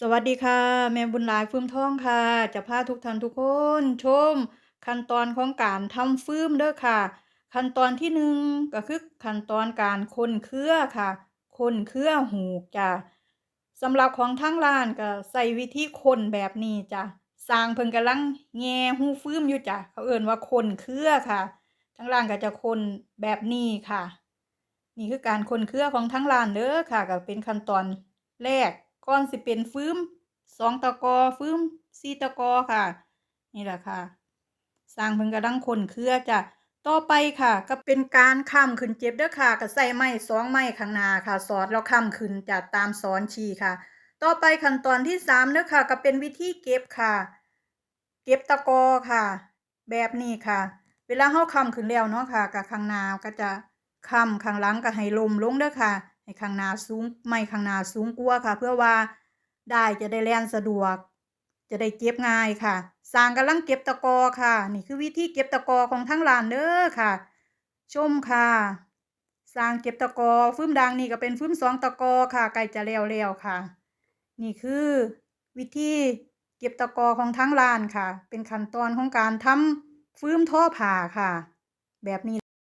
สวัสดีค่ะ แม่บุญหลายฟืมทองค่ะ จะพาทุกท่านทุกคนชม ขั้นตอนของการทำฟืมเด้อค่ะ ขั้นตอนที่หนึ่งก็คือขั้นตอนการคนเครือค่ะ คนเครือหูกจ้ะสำหรับของทั้งร้านก็ใส่วิธีคนแบบนี้จ้ะสร้างเพิ่นกำลังแง่หูฟืมอยู่จ้ะเขาเอิ้นว่าคนเครือค่ะ ทั้งร้านก็จะคนแบบนี้ค่ะ นี่คือการคนเครือของทั้งร้านเด้อค่ะก็เป็นขั้นตอนแรก ก่อนสิเป็นฟืมสองตะกอฟืมสี่ตะกอค่ะ นี่แหละค่ะ สร้างเพิ่นกำลังคนเครือจ้ะต่อไปค่ะ ก็เป็นการค้ำขึ้นเจ็บเด้อค่ะก็ใส่ไม้สองไม้ข้างหน้าค่ะ สอดแล้วค้ำขึ้นจ้ะตามสอนชี้ค่ะ ต่อไปขั้นตอนที่สามเด้อค่ะ ก็เป็นวิธีเก็บค่ะ เก็บตะกอค่ะ แบบนี้ค่ะ เวลาเฮาค้ำขึ้นแล้วเนาะค่ะกับข้างหน้าก็จะค้ำข้างหลังก็ให้ลมลงเด้อค่ะ ให้ข้างหน้าสูงไม่ข้างหน้าสูงกว่าค่ะ เพื่อว่าได้จะได้แล่นสะดวก จะได้เก็บง่ายค่ะสร้างกำลังเก็บตะกอค่ะ นี่คือวิธีเก็บตะกอของทั้งร้านเด้อค่ะ ชมค่ะสร้างเก็บตะกอฟืมดังนี่ก็เป็นฟืมสองตะกอค่ะใกล้จะแล้วแล้วค่ะ นี่คือวิธีเก็บตะกอของทั้งร้านค่ะ เป็นขั้นตอนของการทำฟืมท่อผ่าค่ะ แบบนี้